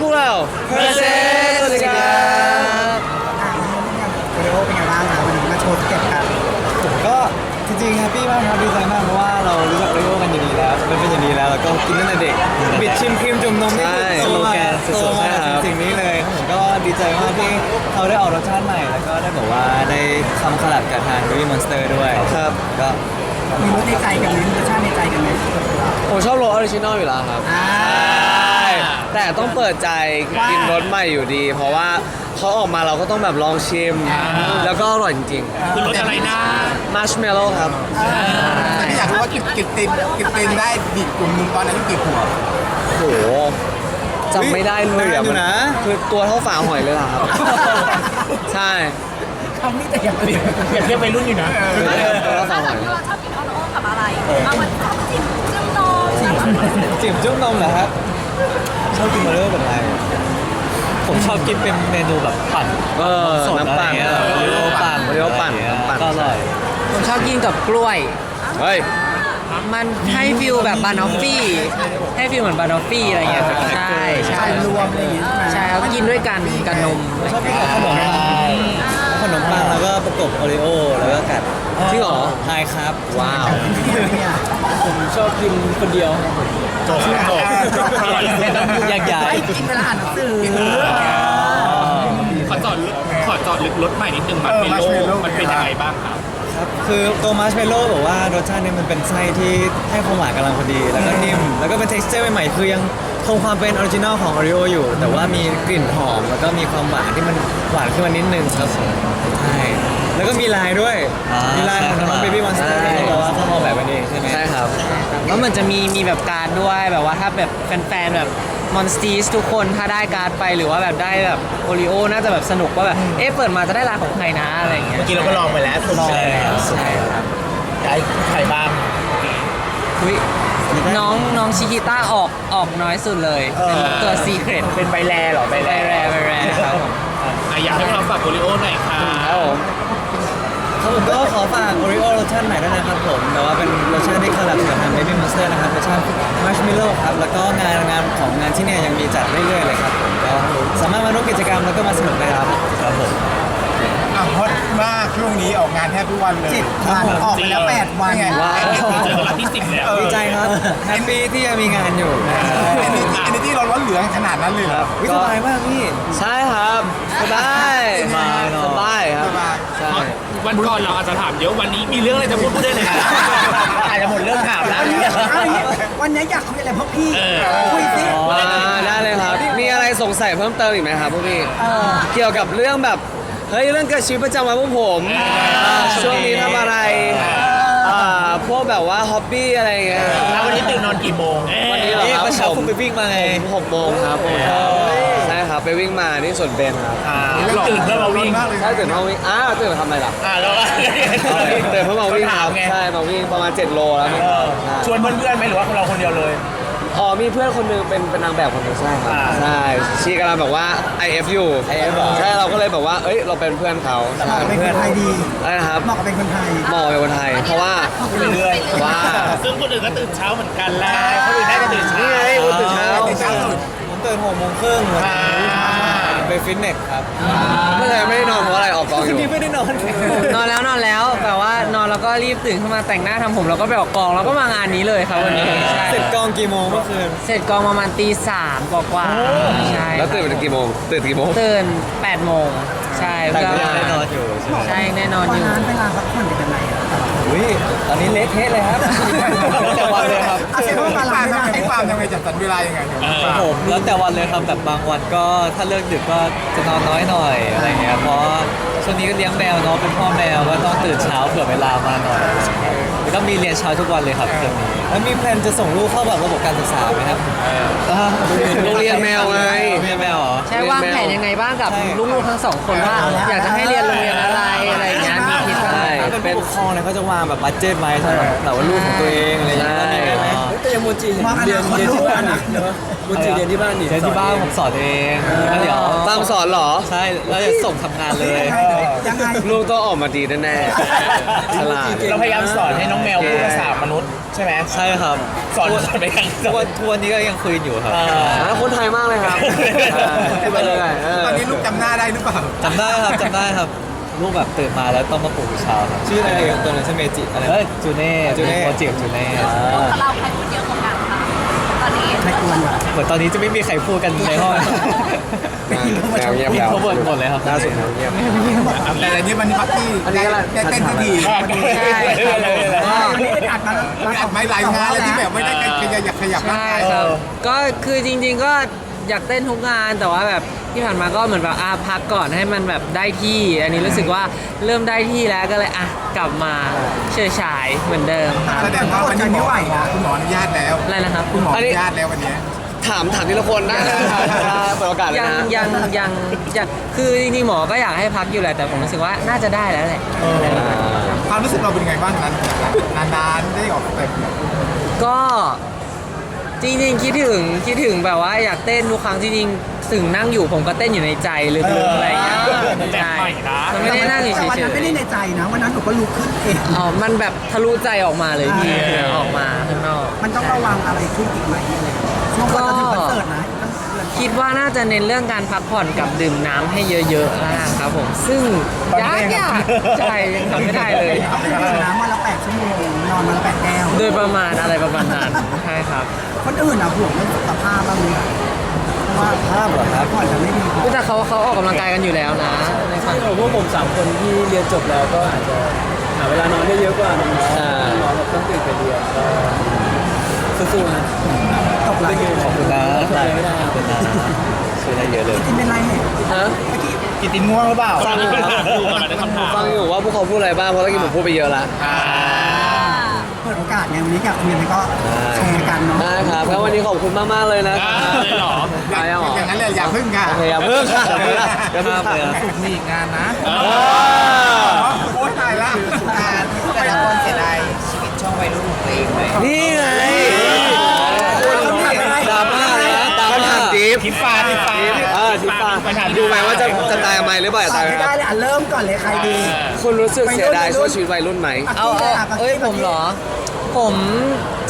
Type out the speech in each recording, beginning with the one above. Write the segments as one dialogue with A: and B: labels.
A: พวกเรา
B: เพอร์เซ
A: สวัสดีครับ
B: อะวันนี้เป็นไงบ้างนะวันนี้มาโชว์สเต็ปกัน
A: ก็จริงๆแฮปปี้มากครับดีใจมากเพราะว่าเรารู้จักโอริโอกันอย่างนี้แล้วมันเป็นอย่างนี้แล้วแล้วก็กินตั้งแต่เด็กบิดชิมครีมจุ่มนมนี่คือโตมาโตมาถึงสิ่งนี้เลยผมก็ดีใจมากที่เขาได้ออกรสชาติใหม่ แล้วก็ได้บอกว่าได้ทำคอลแลบกับทาง Baby Monster ด้วยครับก็
B: มีรสในใจกันไหมมีรสชาติในใจกันไหม
A: ผมชอบรสออริจินอลอยู่แล้วครับ
B: อ่า
A: แต่ต้องเปิดใจกินรสใหม่อยู่ดี เพราะว่าเขาออกมาเราก็ต้องแบบลองชิม แล้วก็อร่อยจริง
C: คือรสอะไรนะ
A: ๆมาร์ชเมลโล่ครับ
D: แต่ที่อยากรู้ว่ากิตกิตตินกิตตินได้ดิดกลุ่มหนึ่งตอนนั้นกี่ขวบ
A: โหจำไม่ได้เลย
B: นานอยู่นะ
A: คือตัวเท่าฝาหอยเลยล่ะครับ ใช่
B: คำนี้แต่อย่างนี้
C: อย่าเทียบไปรุ่นอยู่นะ
A: ตัวเท่าฝาหอย
E: เราชอบกินออโต้กับอะไรเอามันชอบจิ้มจิ้มโตชอบ
A: จิ๋มจุ้มนมเหรอครับ ชอบกินมาเรื่อยเป็นไร
F: ผมชอบกินเป็นเมนูแบบปั่น
A: เออ
F: สด
A: น้ำปั่น
F: อะไรเงี้ยโอริโอปั่น
A: โอริโอปั่นน้ำปั่น
F: ก็อร่อย
G: ผมชอบกินกับกล้วย
A: เฮ้ย
G: มันให้ฟิลแบบบานอฟฟี่ ให้ฟิลเหมือนบานอฟฟี่อะไรอย่างเงี้ยครับใช่ใช่
B: รวมอะไรอย่างงี้ใช่ไหม
G: ใช่ครับกินด้วยกันกับนม
A: ชอบกินกับขนมปัง ขนมปังแล้วก็ประกบโอริโอแล้วก็กัดจริงเหรอ ใช่ครับ ว้าว
B: เนี่ย
F: ผมชอบกินคนเดียว
D: จบจบ
F: ไม่ต้องแยกย้าย
B: ไม่กินเวลาอ่านหนังสือ
C: ขอจอดลึกขอจอดลึกรสใหม่นิดนึงมันเป็นโลมันเป็นยังไงบ้างครับ
A: ครับคือตัวมาร์ชเมลโล่บอกว่ารสชาติเนี่ยมันเป็นไส้ที่ให้ความหวานกำลังพอดี แล้วก็นิ่ม แล้วก็เป็น t e x t อร์ใหม่ๆ คือยังค งความเป็นออริจินอลของ Oreo อยู่ แต่ว่ามีกลิ่นหอมแล้วก็มีความหวานที่มันหวานขึ้นมานิดนึงครับผมใช่แล้วก็มีลายด้วย
F: อ่ามี
A: มีลายของน้อง
F: ใช่
A: เบบี้มอนสเตอร์ที่เขาบอกว่าเขาออกแบบมาเองใช่ไหม
G: ใช่ครับ แล้วมันจะมีมีแบบการ์ดด้วยแบบว่าถ้าแบบแฟนๆแบบมอนสตีสทุกคนถ้าได้การ์ดไปหรือว่าแบบได้แบบโอริโอน่าจะแบบสนุกว่าแบบเอ๊ะเปิดมาจะได้ลายของใครนะอะไรอย่างเงี้ย
D: เมื่อกี้เราก็ลองไปแล้วสุด
F: ใช่ครับ
G: ใช่ครับ
D: ใจใครบ้าง
G: อุ๊ย น้องน้องชิคิต้าออกออกน้อยสุดเลยเป็นตัวซีเครต
D: เป็นใบแลหรอใบ
G: ใบแรใบแรครับผม
C: อะอยากให้เราฝากโอริโอหน่อยค่ะ
A: ครับผมครับผมก็ขอฝากโอริโอรสชาติใหม่ด้วยนะครับผมแต่ว่าเป็นรสชาติที่คอลแลบกับทาง Baby Monster นะครับรสชาติมาร์ชเมลโล่ครับแล้วก็งานงานของงานที่เนี่ยยังมีจัดเรื่อยๆเลยครับผมก็สามารถมาร่วมกิจกรรมแล้วก็มาสนุกได้ครับครับผม
D: อะฮอตมากช่วงนี้ออกงานแทบทุกวันเลย
B: เจ็ดวันออกไปแล้วแปดวัน
D: ไง
A: ว้าว
C: เจอกันวันที่สิบแล้ว
A: ดีใจครับ แฮปปี้ที่ยังมีงานอยู่
D: เอเนจีเอเนจีเราล้นเหลือขนาดนั้นเลยเหรอ
A: วิสบายมากพี่ ใช่ครับสบาย
F: สบายเนอะ
A: สบายครับ
D: สบาย
A: ใช่
C: วันก่อนเราอาจจะถามเยอะวันนี้มีเรื่องอะไรจะพูดพูดได้เลย
D: อาจจะหมดเรื่องถามแล้ว
B: เอาอย่างงี้วันนี้อยากคุยอะไรพวกพี่คุยสิ
A: อ่าได้เลยครับมีอะไรสงสัยเพิ่มเติมอีกไหมครับพวกพี่เกี่ยวกับเรื่องแบบเฮ้ยเรื่องเกิดชีวิตประจำวันพวกผมอ่าช่วงนี้ทำอะไร อ่าพวกแบบว่าฮ็อบบี้อะไรอย่างเงี้ย
D: แล้ววันนี้ตื่นนอนกี่โมง
A: วันนี้เหรอ
F: นี่
A: ครับ
F: เมื่อเช้าคุณไปวิ่งมาไง
A: ผมหกโมงครับผมใช่ครับไปวิ่งมาที่สวนเบนครับ
D: ตื่นเพื่อมาวิ่ง
A: ใช่ตื่นมาวิ่งอ้าวตื่นมาทำอะไรล่ะ
D: อ่าแล้วก็
A: ตื่นเพื่อมาวิ่งครับ
D: ไง
A: ใช่มาวิ่งประมาณ 7 โลแล้วเนี่ยใช่
D: ชวนเพื่อนๆไหมหรือว่าเราคนเดียวเลย
A: อ๋อมีเพื่อนคนหนึงเป็นเป็นนางแบบคนหนึงใช่ครับ
D: อ่า
A: ใช่ชีกำลังแบบว่า IF อยู่
D: IF เหรอ
A: ใช่เราก็เลยแบบว่าเอ้ยเราเป็นเพื่อนเขา
B: เหมาะกับเป็นคนไทยดี
A: อะไรนะครับ
B: เหมาะกับเป็นคนไทย
A: เหมาะเป็นคนไทย เพราะว่า
D: เรื่อย
A: ว่า
C: ซึ่งคนอื่นก็ตื่นเช้าเหมือนกันแหละคนอื่นได้จะตื่นเช้า
A: นี่ไงคุณตื่นเช้า
D: ตื่นเช้าสุด
A: ผมตื่นหกโมงครึ่ง
D: อ่า
A: ไปฟิตเนสครับไม่ใช่ไม่ได้นอนเพราะอะไรออกกองอยู่
F: ไม่ได้นอน
G: นอนแล้วนอนแล้ว แบบว่านอนแล้วก็รีบตื่นขึ้นมาแต่งหน้าทำผมแล้วก็ไปออกกองแล้วก็มางานนี้เลยครับวันนี้ใช่
A: เสร็จกองกี่โมงเมื่อคืน
G: เสร็จกองประมาณตีสามกว่าๆใช่
A: แล้วตื่นเป็นกี่โมง ตื่นกี่โมง
G: ตื่น8โมงใช่
A: แต่
G: เพื่อ
A: ก็ยังได้นอนอยู่ใช่ไหม
G: ใช่แน่นอน
B: วั
G: อนยู่
B: นั้นเวลาพักผ่อนเป็นยังไงอะ
A: อุ้ยตอนนี้เละเทะเลยครับแต่วันเลยครับ
B: เอาเซ็นว่ามา
D: ปา
B: ลา
D: ล์ม
B: ไม่ได้
D: พี่ปาล์มยังไงจัดสรรเวลายังไงเนี่ย
F: ครับผมแล้วแต่วันเลยครับแบบบางวันก็ถ้าเลิกดึกก็จะนอนน้อยหน่อยอะไรเงี้ยเพราะ ช่วงนี้ก็เลี้ยงแมวเนาะเป็นพ่อแมวก็ต้องตื่นเช้าเผื่อเวลามาหน่อยแล้วก็มีเรียนเช้าทุกวันเลยครับเทอมนี้
A: แล้วมีแพลนจะส่งลูกเข้าแบบระบบการศึกษาไหมครับโรงเรียนแมวไง
F: เรียนแมวเหรอ
G: ใช่วางแผนยังไงบ้างกับ
A: ใช่
G: ลูกๆทั้งสองคนว่า อยากจะให้เรียนโรงเรียนอะไรอะไรอย่างเงี้ยมีคิดบ้าง
A: ใช่ถ้าเป็นผู้ปกครองเนี่ยเขาจะวางแบบบัตเจ็ตไว้สำหรับแบบว่าลูกของตัวเองอะไรอย่างเงี้ยก็มีไหม
B: แต่ยังโมจิเรียนเรียนที่บ้านนี่โมจิเรียนที่บ้านนี่
F: เรียนที่บ้านผมสอนเองแล้วเดี๋ยว
G: ตามสอนเหรอ
F: ใช่แล้วจะส่งทำงานเลย
B: ยังไง
G: ลูกต้องออกมาดีแน่ๆฉลาด
C: เราพยายามสอนให้น้องแมวพูดภาษามนุษย์ใช่ไหม
F: ใช่ครับ
C: สอนสอนไปกัน
F: ทุกวันทุกวันนี้ก็ยังคุยอยู่ครับ
G: อ่าคนไทยมากเลยครับอ่าพูดไปเลยเออ
D: ตอนนี้ลูกจำหน้าได้หรือเปล่า
F: จำได้ครับจำได้ครับลูกแบบตื่นมาแล้วต้องมาปลุกเช้าครับ
A: ชื่ออะไรกันตัวนั้นใช่เมจิอะไร
F: เอ้ยจูเน่
A: จูเน่
F: โปรเจกต์จูเน่
E: ลูกกับเราใครพูดเยอะกว่ากันคะ ตอนนี้
B: ไม่ควรว่ะ
F: เหมือนตอนนี้จะไม่มีใครพูดกันในห้อง
G: แนวเงียบ
F: อิน
G: แล้ว
F: โทรเวิร์ดหมดเลยครับ
G: ล่าสุดแนวเงียบ
D: แต่อันนี้มันพักที่
G: อันนี้ก็ละ
D: ได้เต้นสักที
G: ใช่
B: อันนี้ได้อัดมาแล้ว
D: มันอัดไม่หลายงานแล้วที่แบบไม่ได้ขยับขยับร่าง
G: ใช่
D: กาย
G: ครับ ก็คือจริงๆก็ อยากเต้นทุกงานแต่ว่าแบบที่ผ่านมาก็เหมือนแบบอาพักก่อนให้มันแบบได้ที่ อันนี้รู้สึกว่าเริ่มได้ที่แล้วก็เลยอะกลับมาเฉยฉายเหมือนเดิมครับ
D: แสดงว่าวันนี้หมอคุณหมออนุญาตแล้ว
G: อะไรนะครับ
D: คุณหมออนุญาตแล้ววันนี้
G: ถามถามทีละคนนะเปิดโอกาสเลยยังนะ ยังยังยังคือจริงๆหมอก็อยากให้พักอยู่แหละแต่ผมรู้สึกว่าน่าจะได้แล้วแหละ
D: ความรู้สึกเราเป็นไงบ้างนั้นนานๆได้ออกแบบ
G: ก็ จริงๆ คิดถึงคิดถึงแบบว่าอยากเต้นทุกครั้งจริงๆถึงนั่งอยู่ผมก็เต้นอยู่ในใจลึกๆอะไรอย่างเงี้ยใช่มันไม่ได้นั่งอยู่เฉ
B: แต่วัน
G: ย
B: นั้นไม่ได้ในใจนะวันนั้นหนูก็ลุกขึ้นเอง
G: ๆอ๋อมันแบบทะลุใจออกมาเลยพี่ออกมาข้างนอก
B: มันต้องระวังอะไรขึ้นอีกไหมอะไรช่วงก่อนจะถึงคอนเสิร์ตนะต้องเตือน
G: คิดว่าน่าจะเน้นเรื่องการพักผ่อนกับดื่มน้ำให้เยอะๆนะครับผมซึ่งยากยากใช่ยังทำไม่ได้เลย
B: ดื่มน้ำวันละแปดชั่วโมง นอนวันละแปดแก้ว
G: โดยประมาณอะไรประมาณนั้นใช่ครับ
B: คนอื่นอะห่วงเรื่องสุขภาพบ้างไหมเพราะว่า
A: ภาพเหรอครับ
B: ผ่อนจะไม่ดี
G: แต่เขาเขาออกกำลังกายกันอยู่แล้วนะในฝั่ง
A: ของพวกผมสามคนที่เรียนจบแล้วก็อาจจะหาเวลานอนได้เยอะกว่าน้องๆ
G: ใช่
A: น้องๆแบบต้องตื่นไปเรียนก็ สู้ๆนะ
B: ตกไหล
F: ขอบคุณนะขอบคุณนะช่วยได้เยอะเลย
B: กินเป็นไรเนี่ย
G: ฮะ
C: กินตินง่วงหรือเปล่า
G: ฟังอยู่ครับ
C: ดูมาได้คำถาม
G: ฟังอยู่ว่าพวกเขาพูดอะไรบ้างเพราะเมื่อกี้ผมพูดไปเยอะแล้ว
B: เปิดโอกาสเนี่ยวันนี้อยากมีอะไรก็แชร์กันเนาะ
G: ได้ครับแล้ววันนี้ขอบคุณมากๆเลยนะ
C: อ่าเลยเหรอ
G: ไปแล้วเหรอ
D: อย่างนั้นเลยอย่าพึ่งค่ะ
G: โอเคอย่าเพิ่งอย่าเพิ่งอย่าเพิ่งครับ
D: สุกมีอีกงานนะ
C: เออ
D: โอ้ยตายละงานแต่ละคนเสียดายชีวิตช่องวัยรุ่นของตัวเองไหม
G: นี่ไง ดูไหมว่าจะจะตายทำไมหรือเปล่า
B: ตอ
G: ตาย
B: บไม่ได้เลยอะเริ่มก่อนเลยใครดี
G: คุณรู้สึกเสียดายช่วงชีวิตวัยรุ่นไหม เอาเอาเอ้ยผมเหรอ ผม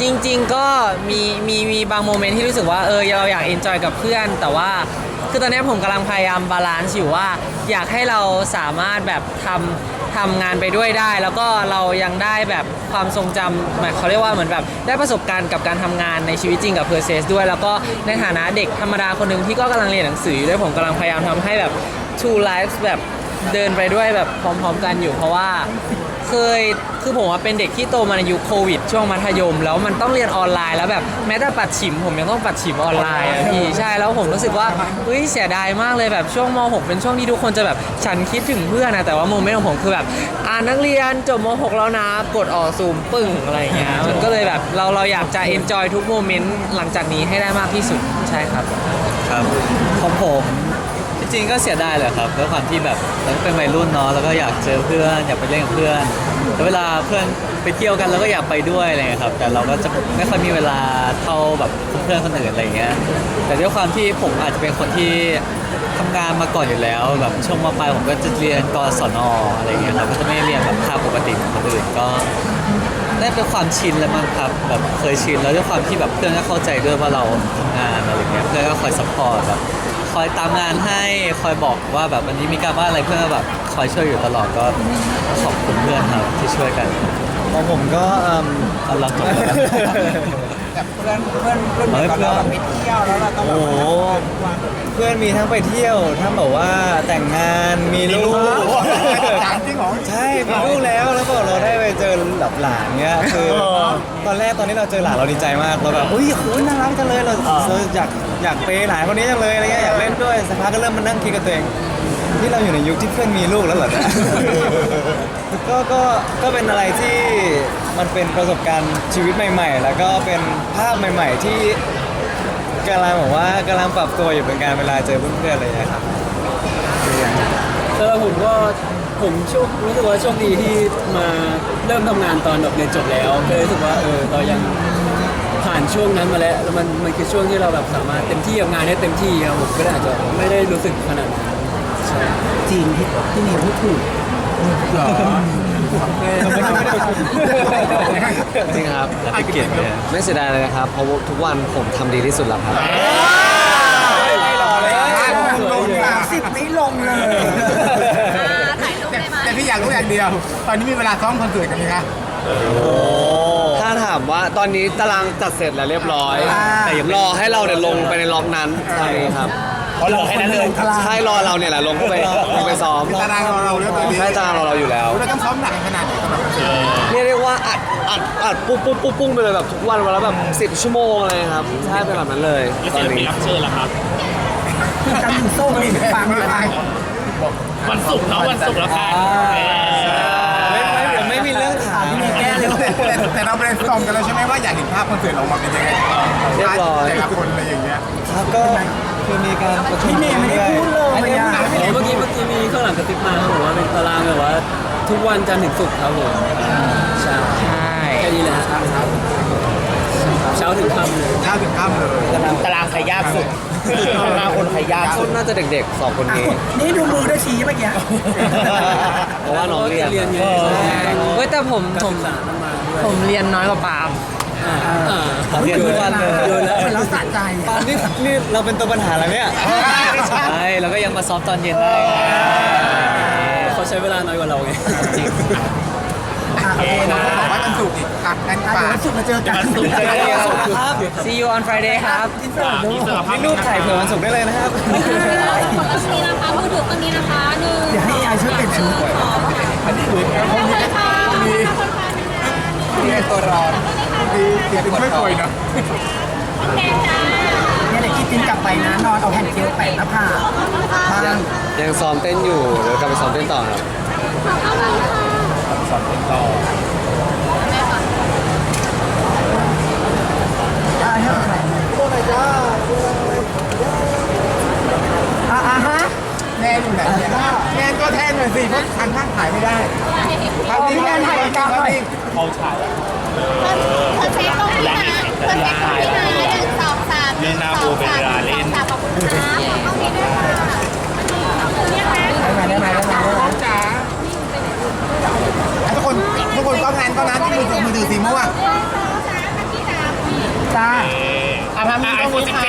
G: จริง ๆ ก็มีมีมีบางโมเมนต์ที่รู้สึกว่าเออเราอยากเอนจอยกับเพื่อน แต่ว่า คือตอนนี้ผมกำลังพยายามบาลานซ์อยู่ว่า อยากให้เราสามารถแบบทำทำงานไปด้วยได้ แล้วก็เรายังได้แบบความทรงจำแบบเขาเรียกว่าเหมือนแบบได้ประสบการณ์กับการทำงานในชีวิตจริงกับเพอร์เซสด้วย แล้วก็ในฐานะเด็กธรรมดาคนหนึ่งที่ก็กำลังเรียนหนังสืออยู่ด้วยผมกำลังพยายามทำให้แบบ two lives แบบเดินไปด้วยแบบพร้อม ๆ กันอยู่เพราะว่า เคยคือผมว่าเป็นเด็กที่โตมาในยุคโควิด ช่วงมัธยม แล้วมันต้องเรียนออนไลน์แล้วแบบแม้แต่ปัดฉิมผมยังต้องปัดฉิมออนไลน์อะพี่ใช่แล้วผมรู้สึกว่าเฮ้ยเสียดายมากเลยแบบช่วงม .6 เป็นช่วงที่ทุกคนจะแบบฉันคิดถึงเพื่อนนะแต่ว่าโมเมนต์ของผมคือแบบอ่านนักเรียนจบม .6 แล้วนะกดออกซูมปึ้งอะไรอย่างเงี้ยมันก็เลยแบบเราเราอยากจะเอนจอยทุกโมเมนต์หลังจากนี้ให้ได้มากที่สุดใช่ครับ
F: ครับ ของผม จริงๆก็เสียดายแหละครับด้วยความที่แบบเราก็เป็นวัยรุ่นเนาะแล้วก็อยากเจอเพื่อนอยากไปเล่นกับเพื่อนแต่เวลาเพื่อนไปเที่ยวกันเราก็อยากไปด้วยอะไรเงี้ยครับแต่เราก็จะไม่ค่อยมีเวลาเท่าแบบเพื่อนคนอื่นอะไรเงี้ยแต่ด้วยความที่ผมอาจจะเป็นคนที่ทำงานมาก่อนอยู่แล้วแบบช่วงมปลายผมก็จะเรียนกศนอะไรเงี้ยครับก็จะไม่เรียนแบบภาคปกติเหมือนคนอื่นก็ได้เป็นความชินแล้วมั้งครับแบบเคยชินแล้วด้วยความที่แบบเพื่อนก็เข้าใจด้วยว่าเราทำงานอะไรเงี้ยเพื่อนก็คอยซัพพอร์ตแบบ คอยตามงานให้คอยบอกว่าแบบวันนี้มีการบ้านอะไรเพื่อนก็แบบคอยช่วยอยู่ตลอดก็ขอบคุณเพื่อนครับที่ช่วยกัน
A: ของผมก็เอิ่ม
F: เอาเราจบแล้ว
D: แบบเพื่อนเพื่อนเพื่อน
F: เฮ้ย
D: ก่อนเรา
F: เพื่อน
D: ไปเที่ยวแล้วเราต้องแบบ
A: โอ้เพื่อนมีทั้งไปเที่ยวทั้งแบบว่าแต่งงานมีลูก
D: จานจริงเหรอ
A: ใช่มีลูกแล้วแล้วก็เราได้ไปเจอหลับหลานเงี้ยคือตอนแรกตอนนี้เราเจอหลานเราดีใจมากเราแบบอุ้ยโหน่ารักจังเลยเราเราอยากอยากเปย์หลานคนนี้จังเลยอะไรเงี้ยอยากเล่นด้วยสักพักก็เริ่มมานั่งคิดกับตัวเอง ที่เราอยู่ในยุคที่เพื่อนมีลูกแล้วเหรอเนี่ย ก็ก็ก็เป็นอะไรที่มันเป็นประสบการณ์ชีวิตใหม่ ๆ แล้วก็เป็นภาพใหม่ ๆ ที่กำลังบอกว่ากำลังปรับตัวอยู่เป็นการเวลาเจอเพื่อนๆอะไรอย่างเงี้ยครับ
H: เออผมก็ผมโชครู้สึกว่าโชคดีที่มาเริ่มทำงานตอนแบบเรียนจบแล้วก็เลยรู้สึกว่าเออเรายังผ่านช่วงนั้นมาแล้วแล้วมันมันคือช่วงที่เราแบบสามารถเต็มที่กับงานได้เต็มที่ครับผมก็เลยอาจจะไม่ได้รู้สึกขนาดนั้นใช่
B: จริงที่ที่นี่พูดถูก
I: จริงครับไม่เกียดเลยไม่เสียดายเลยนะครับ เพราะว่าทุกวันผมทำดีที่สุดแล้วครับ
B: สามสิบวิลงเลย
E: อ่าถ่ายรูปได้ไหม
D: แต่พี่อยากรู้อย่างเดียว ตอนนี้มีเวลาซ้อมคอนเสิร์ตกันไหมคะ
I: ถ้าถามว่าตอนนี้ตารางจัดเสร็จแล้วเรียบร้อย แต่ยังรอให้เราเนี่ยลงไปในล็อกนั้นตอนนี้ครับ
C: เพราะเราแค่นั้นเลย
I: ใช่รอเราเนี่ยแหละลงเข้าไปลงไปซ้อม
D: ตารางเราเราเรื่องตัวนี้
I: ใช่ตารางรอเราอยู่แล้ว
D: เราต้องซ้อมหนักขนาดไหนสำหรับคอนเสิร์ต
I: เรียกได้ว่าอัดอัดอัดปุ๊บปุ๊บปุ๊บปุ้งไปเลยแบบทุกวันวันละแบบ10ชั่วโมงเลยครับใช่เป็นแบบนั้นเลย
C: แล้ว
I: ตอ
C: ศิ
I: น
C: ลปิน
I: นี้
C: รับเชิญล่ะครับ
B: จำอยู่โซ่นี่ฟังไม่ฟัง
C: วันศุกร์เนาะวันศุกร์แล้วกัน
H: ไม่ไม่เดี๋ยวไม่มีเรื่องถาม
B: แก้เร็ว
D: แต่แต่เราเบรนสตอมกันแล้วใช่ไหมว่าอยากเห็นภาพคอนเสิร์ตออกมาเป็นยังไง
I: เรียบร้อย
D: แต่ละคนอะไรอย่างเงี้ย
H: ครับก็ คือมีการประชุม
B: พี่เมย์ไม่ได้พูดเลย
H: อันนี้
B: อะ
H: เมื่อกี้เมื่อกี้มีข้างหลังกระติบมาเขาบอกว่าเป็นตารางแบบว่า ทุกวันจันทร์ถึงศุกร์ครับผมใช่
G: ใช่
H: แค่นี้แหละครับเช้าถึงค่ำเลย
D: เช้าถึงค่ำเลย
C: ตารางใครยากสุดตารางคนใครยากสุ
I: ต้
C: ด
I: นน่าจะเด็กๆสองคนนี้
B: นี่ดูมือด้วยชี้เมื่อกี้
I: เพราะว่าน้องเรียน
H: เรียนไง
G: เฮ้ยแต่ผมผ
H: ผม
G: ม
H: สารมันมาด้วย
G: ผมเรียนน้อยกว่าปาล์ม
H: อ่าอ่า เรียนทุกวันเลยโยนแล้ว
B: เราสะใจ
H: ปาล์มนี่นี่เราเป็นตัวปัญหาแล้วเนี่ย
I: ใช่
G: เราก็ยังมาซ้อมตอนเย็นได้
H: เขาใช้เวลาน้อยกว่าเราไง
G: จริง
B: โอเคนะ
D: ว่ามันสุกร์อีกอะงั้นป่า
B: วันศุกร์มาเจอกัน
C: วันศุกร์เจอกัน
H: ครับ
G: See you on Friday ครับ
B: อินเสิร์ตดู
C: นี่สำหรับภาพ
H: นี่รูปถ่ายเผื่อวันศุกร์ได้เลยนะครับ
E: คนละนี้นะคะมือถือคนนี้นะคะหนึ่ง
B: เดี๋ยวให้ยายช่วยเปลี่ยนชุด
D: อันนี้คือ
E: ขอบคุณค่ะขอบคุณค่
D: ตัวร้อน มีเดี๋ยวเป็นช่วยป่วยนะ
E: โอเคจ้า
B: นี่ยเดี๋ยวกินตินกลับไปนะนอนเอาแผ่นเกลียวแปะหน้าผากบ้า
I: ยัง
B: ง
I: ยังซ้อมเต้นอยู่เดี๋ยวกลับไปซ้อมเต้นต่อครับ
B: อะให้ใครตัวไหนจ้าอ่อะฮะ
D: แนนอยู่ไหนเนี่ยแนนตัวแทนหน่อยสิเพราะคันข้างถ่ายไม่ได้ภาพนี้
B: พี่แนนถ่ายกลางหน่อย
C: เขา
E: เอเช็คตรงเธอเช็คตรงนี้นะหน่องสาม
C: เรื่าโบเป็นเวลาเล่น
E: ขอบคุณนะตรงนี้ด้วย ค่ะเนี่ยนะ
B: ได้ไหมได้ไหมได้ไหมได้ไหม
D: จ๋าทุกคนทุกคนก็งานก็นั้นที่มือถือมือถือสีม่วง
B: จ้า
C: อะภาพนี้ก็มูสิกเ